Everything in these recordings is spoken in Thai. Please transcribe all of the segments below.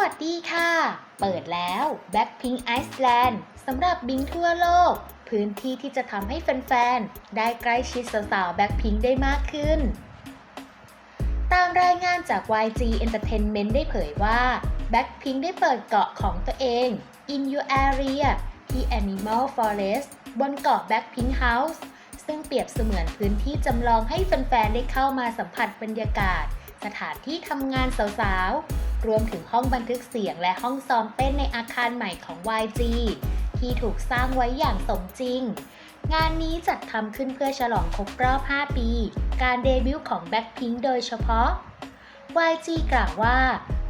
วัสดีค่ะ เปิดแล้ว Blackpink Iceland สำหรับบิงทั่วโลก พื้นที่ที่จะทำให้แฟน ๆ ได้ใกล้ชิดสาวๆ Blackpink ได้มากขึ้น ตามรายงานจาก YG Entertainment ได้เผยว่า Blackpink ได้เปิดเกาะของตัวเอง In Your Area ที่ Animal Forest บนเกาะ Blackpink House ซึ่งเปรียบเสมือนพื้นที่จำลองให้แฟน ๆ ได้เข้ามาสัมผัสบรรยากาศ สถานที่ทำงานสาวๆ รวมถึงห้องบันทึกเสียงและห้องซ้อมเต้นในอาคารใหม่ของ YG ที่ถูกสร้างไว้อย่างสมจริง งานนี้จัดทำขึ้นเพื่อฉลองครบรอบ 5 ปี การเดบิวต์ของ Blackpink โดยเฉพาะ YG กล่าวว่า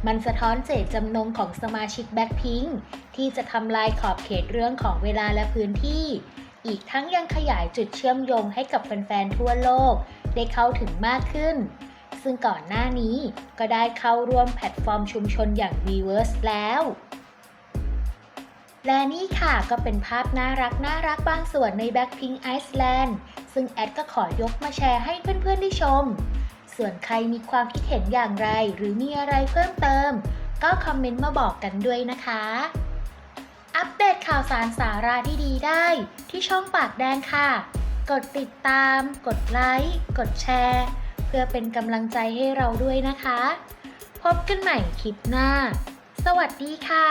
มันสะท้อนเจตจำนงของสมาชิก Blackpink ที่จะทำลายขอบเขตเรื่องของเวลาและพื้นที่ อีกทั้งยังขยายจุดเชื่อมโยงให้กับแฟนๆทั่วโลก ได้เข้าถึงมากขึ้น ซึ่งก่อนหน้านี้ก็ได้เข้าร่วมแพลตฟอร์มชุมชนอย่าง Weverse แล้ว และนี่ค่ะก็เป็นภาพน่ารักน่ารักบางส่วนใน Blackpink Iceland ซึ่งแอดก็ขอยกมาแชร์ให้เพื่อนๆได้ชม ส่วนใครมีความคิดเห็นอย่างไร หรือมีอะไรเพิ่มเติม ก็คอมเมนต์มาบอกกันด้วยนะคะอัปเดตข่าวสารสาระดีๆได้ ที่ช่องปากแดงค่ะ กดติดตาม กดไลค์ กดแชร์ พื่อเป็นกำลังใจให้เราด้วยนะคะ พบกันใหม่คลิปหน้า สวัสดีค่ะ